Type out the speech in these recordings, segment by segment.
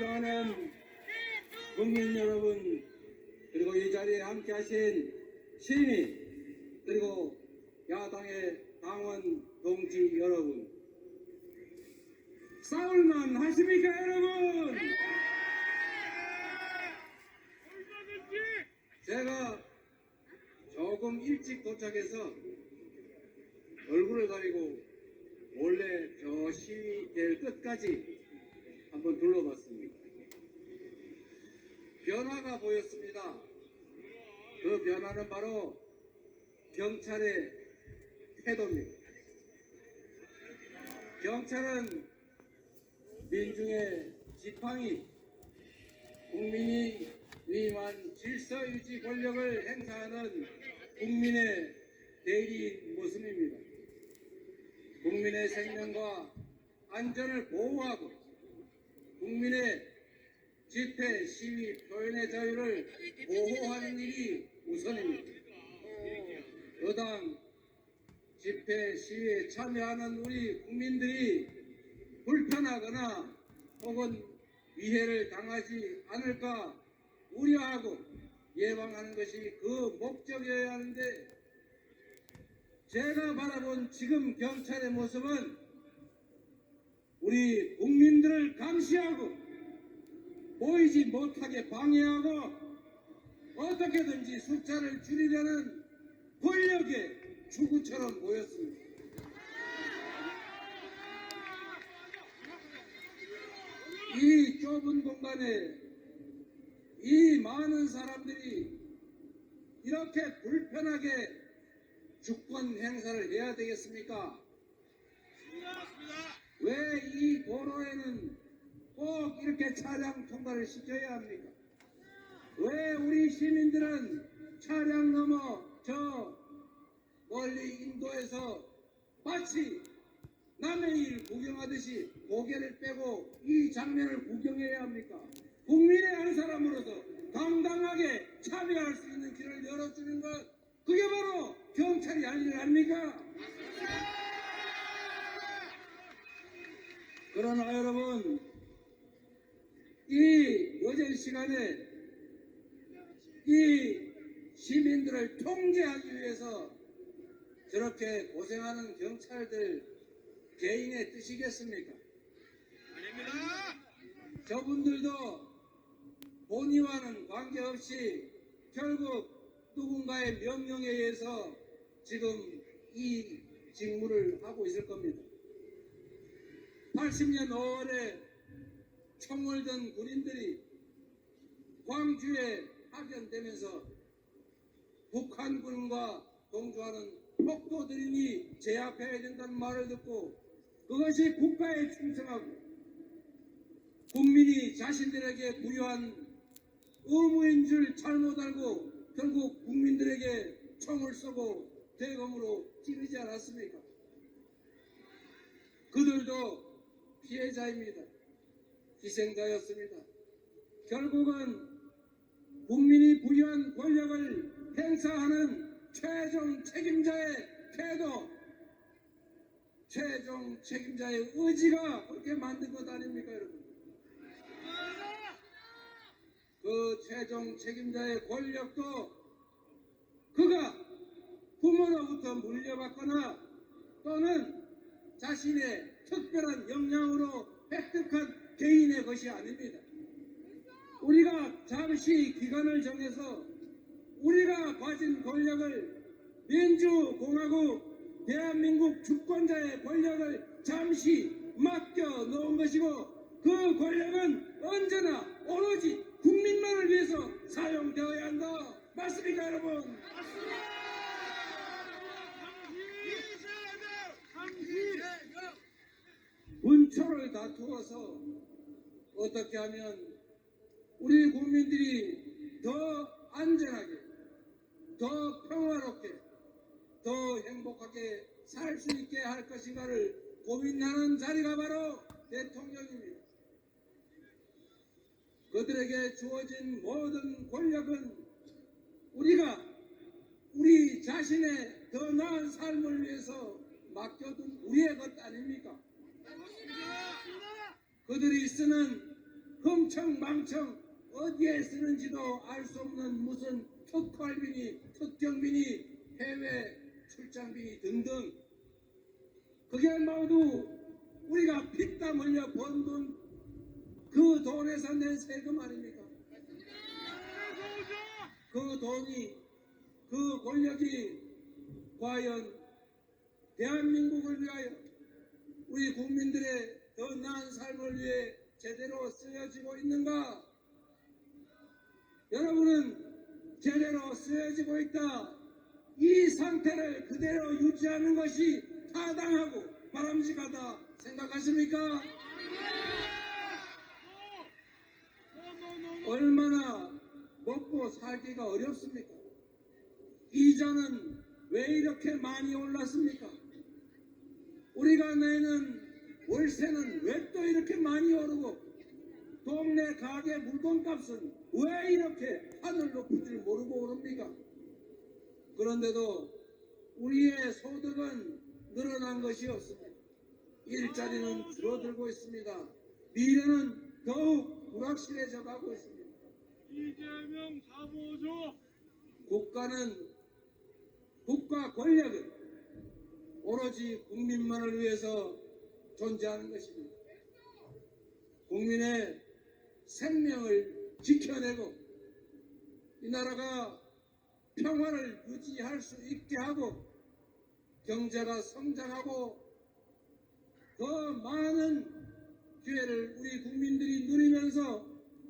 존경하는 국민 여러분, 그리고 이 자리에 함께 하신 시민, 그리고 야당의 당원 동지 여러분. 싸울만 하십니까, 여러분? 제가 조금 일찍 도착해서 얼굴을 가리고 몰래 저 시위대를 끝까지 한번 둘러봤습니다. 변화가 보였습니다. 그 변화는 바로 경찰의 태도입니다. 경찰은 민중의 지팡이, 국민이 위임한 질서 유지 권력을 행사하는 국민의 대리 모습입니다. 국민의 생명과 안전을 보호하고 국민의 집회, 시위, 표현의 자유를 보호하는 일이 우선입니다. 여당 집회, 시위에 참여하는 우리 국민들이 불편하거나 혹은 위해를 당하지 않을까 우려하고 예방하는 것이 그 목적이어야 하는데 제가 바라본 지금 경찰의 모습은 우리 국민들을 감시하고 보이지 못하게 방해하고 어떻게든지 숫자를 줄이려는 권력의 추구처럼 보였습니다. 이 좁은 공간에 이 많은 사람들이 이렇게 불편하게 주권 행사를 해야 되겠습니까? 왜 이 도로에는 꼭 이렇게 차량 통과를 시켜야 합니까? 왜 우리 시민들은 차량 넘어 저 멀리 인도에서 마치 남의 일 구경하듯이 고개를 빼고 이 장면을 구경해야 합니까? 국민의 한 사람으로서 당당하게 참여할 수 있는 길을 열어주는 것 그게 바로 경찰이 할 일 아닙니까? 그러나 여러분 이 늦은 시간에 이 시민들을 통제하기 위해서 저렇게 고생하는 경찰들 개인의 뜻이겠습니까? 아닙니다. 저분들도 본의와는 관계없이 결국 누군가의 명령에 의해서 지금 이 직무를 하고 있을 겁니다. 80년 5월에 든 군인들이 광주에 파견되면서 북한군과 동조하는 폭도들이니 제압해야 된다는 말을 듣고 그것이 국가에 충성하고 국민이 자신들에게 부여한 의무인 줄 잘못 알고 결국 국민들에게 총을 쏘고 대검으로 찌르지 않았습니까? 그들도 피해자입니다. 희생자였습니다. 결국은 국민이 부여한 권력을 행사하는 최종 책임자의 태도, 최종 책임자의 의지가 그렇게 만든 것 아닙니까, 여러분? 그 최종 책임자의 권력도 그가 부모로부터 물려받거나 또는 자신의 특별한 역량으로 획득한 개인의 것이 아닙니다. 우리가 잠시 기간을 정해서 우리가 가진 권력을 민주공화국 대한민국 주권자의 권력을 잠시 맡겨 놓은 것이고 그 권력은 언제나 오로지 국민만을 위해서 사용되어야 한다. 맞습니까, 여러분? 문초를 다투어서 어떻게 하면 우리 국민들이 더 안전하게, 더 평화롭게, 더 행복하게 살 수 있게 할 것인가를 고민하는 자리가 바로 대통령입니다. 그들에게 주어진 모든 권력은 우리가 우리 자신의 더 나은 삶을 위해서 맡겨둔 우리의 것 아닙니까? 그들이 쓰는 흥청망청 어디에 쓰는지도 알 수 없는 무슨 특활비니 특경비니 해외 출장비니 등등 그게 모두 우리가 피땀 흘려 번 돈 그 돈에서 낸 세금 아닙니까? 그 돈이 그 권력이 과연 대한민국을 위하여 우리 국민들의 더 나은 삶을 위해 제대로 쓰여지고 있는가? 여러분은 제대로 쓰여지고 있다. 이 상태를 그대로 유지하는 것이 타당하고 바람직하다 생각하십니까? 얼마나 먹고 살기가 어렵습니까? 이자는 왜 이렇게 많이 올랐습니까? 우리가 내는 월세는 왜 또 이렇게 많이 오르고 동네 가게 물건값은 왜 이렇게 하늘 높은 줄 모르고 오릅니까? 그런데도 우리의 소득은 늘어난 것이 없습니다. 일자리는 줄어들고 있습니다. 미래는 더욱 불확실해져 가고 있습니다. 이재명 사보조 국가는 국가 권력은 오로지 국민만을 위해서 존재하는 것입니다. 국민의 생명을 지켜내고 이 나라가 평화를 유지할 수 있게 하고 경제가 성장하고 더 많은 기회를 우리 국민들이 누리면서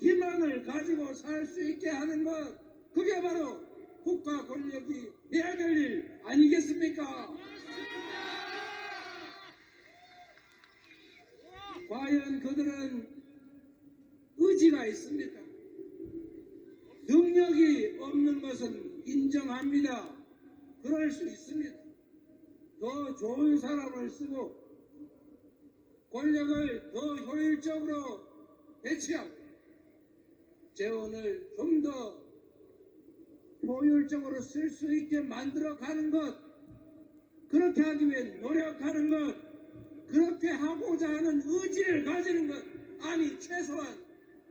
희망을 가지고 살 수 있게 하는 것 그게 바로 국가 권력이 해야 될 일 아니겠습니까? 과연 그들은 의지가 있습니까? 능력이 없는 것은 인정합니다. 그럴 수 있습니다. 더 좋은 사람을 쓰고 권력을 더 효율적으로 배치하고 재원을 좀 더 효율적으로 쓸 수 있게 만들어 가는 것 그렇게 하기 위해 노력하는 것 그렇게 하고자 하는 의지를 가지는 것 아니 최소한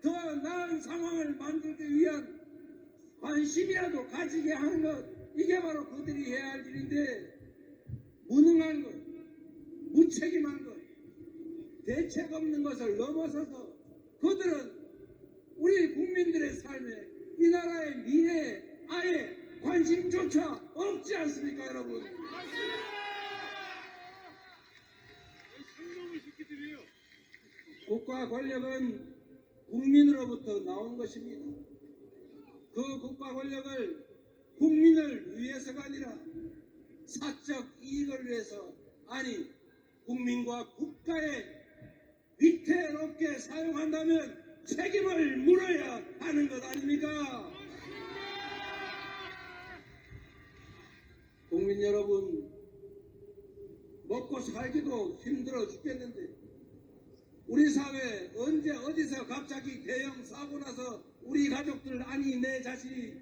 더 나은 상황을 만들기 위한 관심이라도 가지게 하는 것 이게 바로 그들이 해야 할 일인데 무능한 것 무책임한 것 대책 없는 것을 넘어서서 그들은 우리 국민들의 삶에 이 나라의 미래에 아예 관심조차 없지 않습니까 여러분 국가 권력은 국민으로부터 나온 것입니다. 그 국가 권력을 국민을 위해서가 아니라 사적 이익을 위해서 아니 국민과 국가의 위태롭게 사용한다면 책임을 물어야 하는 것 아닙니까? 국민 여러분 먹고 살기도 힘들어 죽겠는데 우리 사회 언제 어디서 갑자기 대형 사고 나서 우리 가족들 아니 내 자신이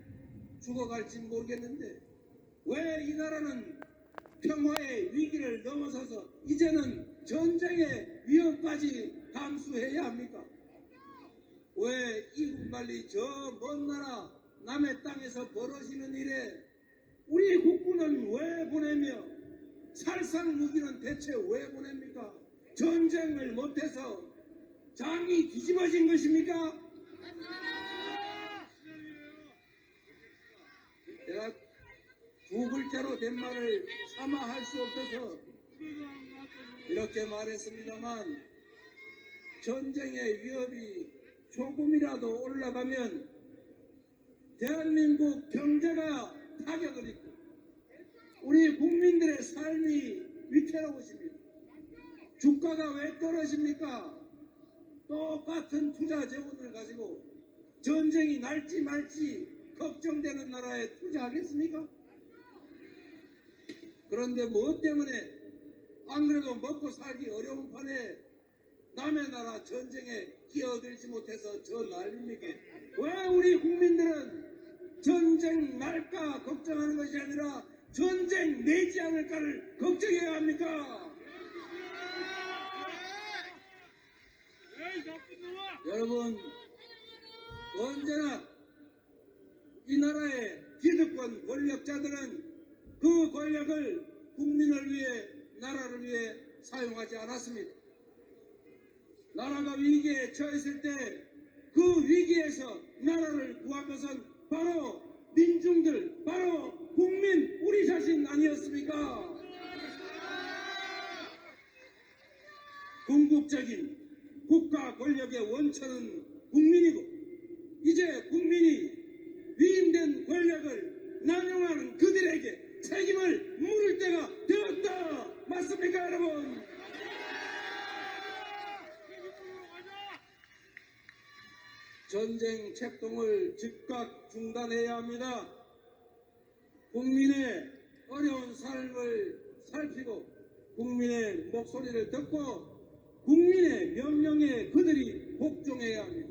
죽어갈지 모르겠는데 왜 이 나라는 평화의 위기를 넘어서서 이제는 전쟁의 위험까지 감수해야 합니까? 왜 이국 관리 저 먼 나라 남의 땅에서 벌어지는 일에 우리 국군은 왜 보내며 살상 무기는 대체 왜 보냅니까? 전쟁을 못해서 장이 뒤집어진 것입니까? 제가 두 글자로 된 말을 차마 할수 없어서 이렇게 말했습니다만 전쟁의 위협이 조금이라도 올라가면 대한민국 경제가 타격을 입고 우리 국민들의 삶이 위태로우십니다. 주가가 왜 떨어집니까? 똑같은 투자 재원을 가지고 전쟁이 날지 말지 걱정되는 나라에 투자하겠습니까? 그런데 무엇 때문에 안 그래도 먹고 살기 어려운 판에 남의 나라 전쟁에 끼어들지 못해서 저 난립니까? 왜 우리 국민들은 전쟁 날까 걱정하는 것이 아니라 전쟁 내지 않을까를 걱정해야 합니까? 에이 나쁜 놈! 여러분 언제나 이 나라의 기득권 권력자들은 그 권력을 국민을 위해 나라를 위해 사용하지 않았습니다. 나라가 위기에 처했을 때 그 위기에서 나라를 구한 것은 바로 민중들, 바로 국민, 우리 자신 아니었습니까? 궁극적인 국가 권력의 원천은 국민이고 이제 국민이 위임된 권력을 남용하는 그들에게 책임을 물을 때가 되었다 맞습니까 여러분? 전쟁 책동을 즉각 중단해야 합니다. 국민의 어려운 삶을 살피고 국민의 목소리를 듣고 국민의 명령에 그들이 복종해야 합니다.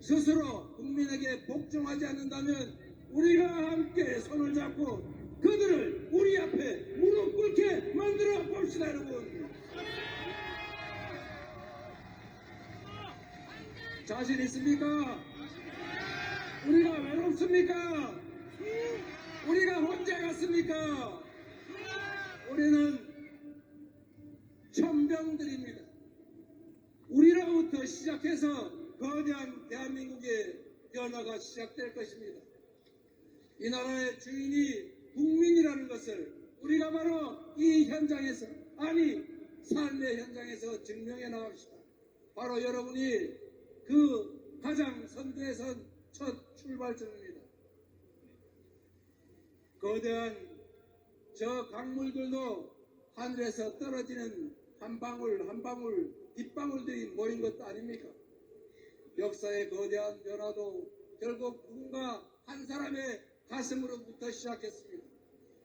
스스로 국민에게 복종하지 않는다면 우리가 함께 손을 잡고 그들을 우리 앞에 무릎 꿇게 만들어 봅시다 여러분. 자신 있습니까? 우리가 외롭습니까? 우리가 혼자 갔습니까? 우리는 천병들입니다. 시작해서 거대한 대한민국의 변화가 시작될 것입니다. 이 나라의 주인이 국민이라는 것을 우리가 바로 이 현장에서 아니 삶의 현장에서 증명해 나갑시다. 바로 여러분이 그 가장 선두에 선 첫 출발점입니다. 거대한 저 강물들도 하늘에서 떨어지는 한 방울 한 방울 빗방울들이 모인 것도 아닙니까? 역사의 거대한 변화도 결국 누군가 한 사람의 가슴으로부터 시작했습니다.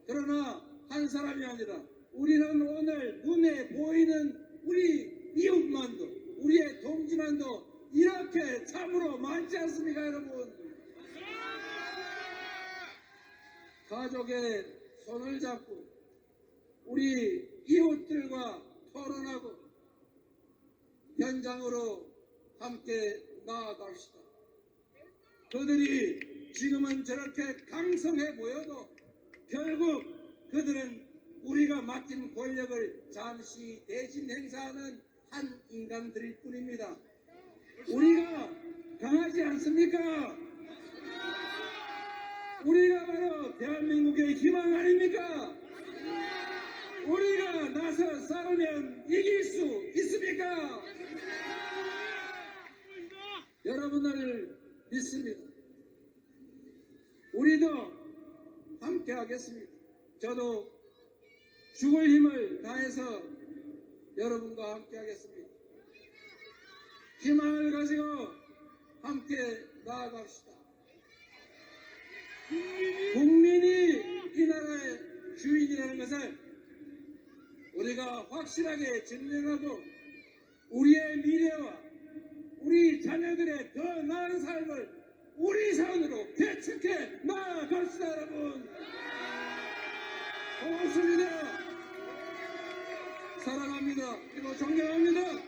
그러나 한 사람이 아니라 우리는 오늘 눈에 보이는 우리 이웃만도 우리의 동지만도 이렇게 참으로 많지 않습니까 여러분? 가족의 손을 잡고 우리 이웃들과 토론하고 현장으로 함께 나아갑시다. 그들이 지금은 저렇게 강성해 보여도 결국 그들은 우리가 맡긴 권력을 잠시 대신 행사하는 한 인간들일 뿐입니다. 우리가 강하지 않습니까? 우리가 바로 대한민국의 희망 아닙니까? 나서 싸우면 이길 수 있습니까? 여러분을 믿습니다. 우리도 함께 하겠습니다. 저도 죽을 힘을 다해서 여러분과 함께 하겠습니다. 희망을 가지고 함께 나아갑시다. 국민이 이 나라의 주인이라는 것을 우리가 확실하게 증명하고 우리의 미래와 우리 자녀들의 더 나은 삶을 우리 손으로 개척해 나아갑시다 여러분. 고맙습니다. 사랑합니다. 그리고 존경합니다